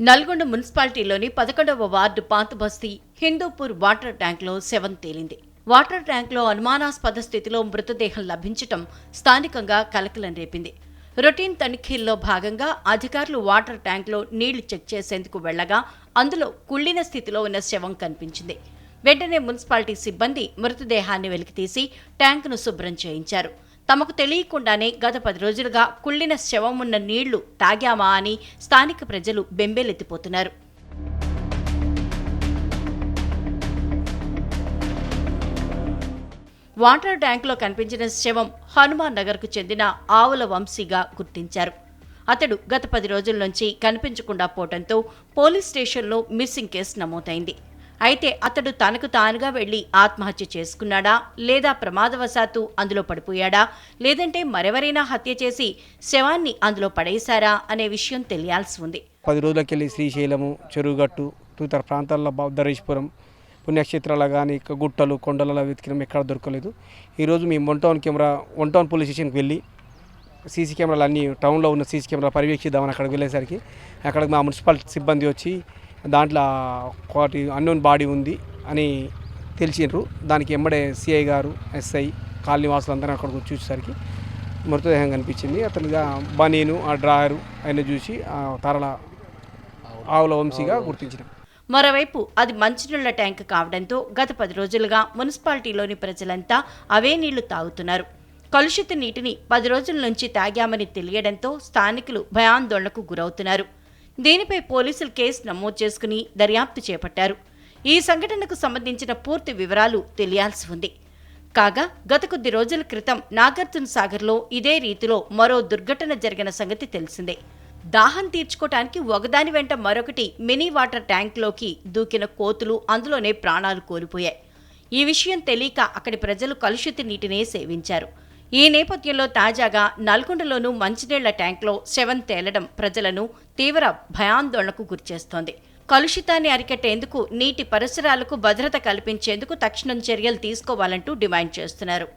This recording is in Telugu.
నల్గొండ మున్సిపాలిటీలోని పదకొండవ వార్డు పాతబస్తీ హిందూపూర్ వాటర్ ట్యాంక్లో శవం తేలింది. వాటర్ ట్యాంక్లో అనుమానాస్పద స్థితిలో మృతదేహం లభించటం స్థానికంగా కలకలం రేపింది. రొటీన్ తనిఖీల్లో భాగంగా అధికారులు వాటర్ ట్యాంక్లో నీళ్ళు చెక్ చేసేందుకు వెళ్ళగా అందులో కుళ్ళిన స్థితిలో ఉన్న శవం కనిపించింది. వెంటనే మున్సిపాలిటీ సిబ్బంది మృతదేహాన్ని వెలికితీసి ట్యాంకును శుభ్రం చేయించారు. తమకు తెలియకుండానే గత పది రోజులుగా కుళ్ళిన శవం ఉన్న నీళ్ళు తాగామా అని స్థానిక ప్రజలు బెంబేలెత్తిపోతున్నారు. వాటర్ ట్యాంక్లో కనిపించిన శవం హనుమాన్ నగర్కు చెందిన ఆవుల వంశీగా గుర్తించారు. అతడు గత పది రోజుల నుంచి కనిపించకుండా పోవడంతో పోలీస్ స్టేషన్లో మిస్సింగ్ కేసు నమోదైంది. అయితే అతడు తనకు తానుగా వెళ్ళి ఆత్మహత్య చేసుకున్నాడా? లేదా ప్రమాదవశాత్తు అందులో పడిపోయాడా? లేదంటే మరెవరైనా హత్య చేసి శవాన్ని అందులో పడేశారా? అనే విషయం తెలియాల్సి ఉంది. పది రోజులకెళ్ళి శ్రీశైలము చెరువుగట్టు తూతర ప్రాంతాల్లో ధరేశ్వరం పుణ్యక్షేత్రాలు కానీ గుట్టలు కొండలలో వెతికినాం ఎక్కడ దొరకలేదు. ఈరోజు మేము one town camera one town police స్టేషన్కి వెళ్ళి సీసీ కెమెరాలు అన్ని టౌన్లో ఉన్న సీసీ కెమెరా పర్యవేక్షిద్దామని అక్కడికి వెళ్ళేసరికి అక్కడ మా మున్సిపల్ సిబ్బంది వచ్చి దాంట్లో ఒకటి అన్నోన్ బాడీ ఉంది అని తెలిసిండ్రు. దానికి ఎంబడే సిఐ గారు ఎస్ఐ కాలనీ వాసులందరూ అక్కడికి చూసేసరికి మృతదేహం కనిపించింది. అతనుగా బనీను ఆ డ్రాయరు ఆయన చూసి ఆ తరల ఆవుల వంశీగా గుర్తించినాం. మరోవైపు అది మంచినీళ్ళ ట్యాంక్ కావడంతో గత పది రోజులుగా మున్సిపాలిటీలోని ప్రజలంతా అవే నీళ్ళు తాగుతున్నారు. కలుషిత నీటిని పది రోజుల నుంచి తాగామని తెలియడంతో స్థానికులు భయాందోళనకు గురవుతున్నారు. దీనిపై పోలీసులు కేసు నమోదు చేసుకుని దర్యాప్తు చేపట్టారు. ఈ సంఘటనకు సంబంధించిన పూర్తి వివరాలు తెలియాల్సి ఉంది. కాగా గత కొద్ది రోజుల క్రితం నాగార్జున సాగర్లో ఇదే రీతిలో మరో దుర్ఘటన జరిగిన సంగతి తెలిసిందే. దాహం తీర్చుకోవటానికి ఒకదాని వెంట మరొకటి మినీ వాటర్ ట్యాంక్లోకి దూకిన కోతులు అందులోనే ప్రాణాలు కోల్పోయాయి. ఈ విషయం తెలియక అక్కడి ప్రజలు కలుషిత నీటినే సేవించారు. ఈ నేపథ్యంలో తాజాగా నల్గొండలోనూ మంచినీళ్ళ ట్యాంక్లో శవం తేలడం ప్రజలను తీవ్ర భయాందోళనకు గురిచేస్తోంది. కలుషితాన్ని అరికట్టేందుకు నీటి పరిసరాలకు భద్రత కల్పించేందుకు తక్షణం చర్యలు తీసుకోవాలంటూ డిమాండ్ చేస్తున్నారు.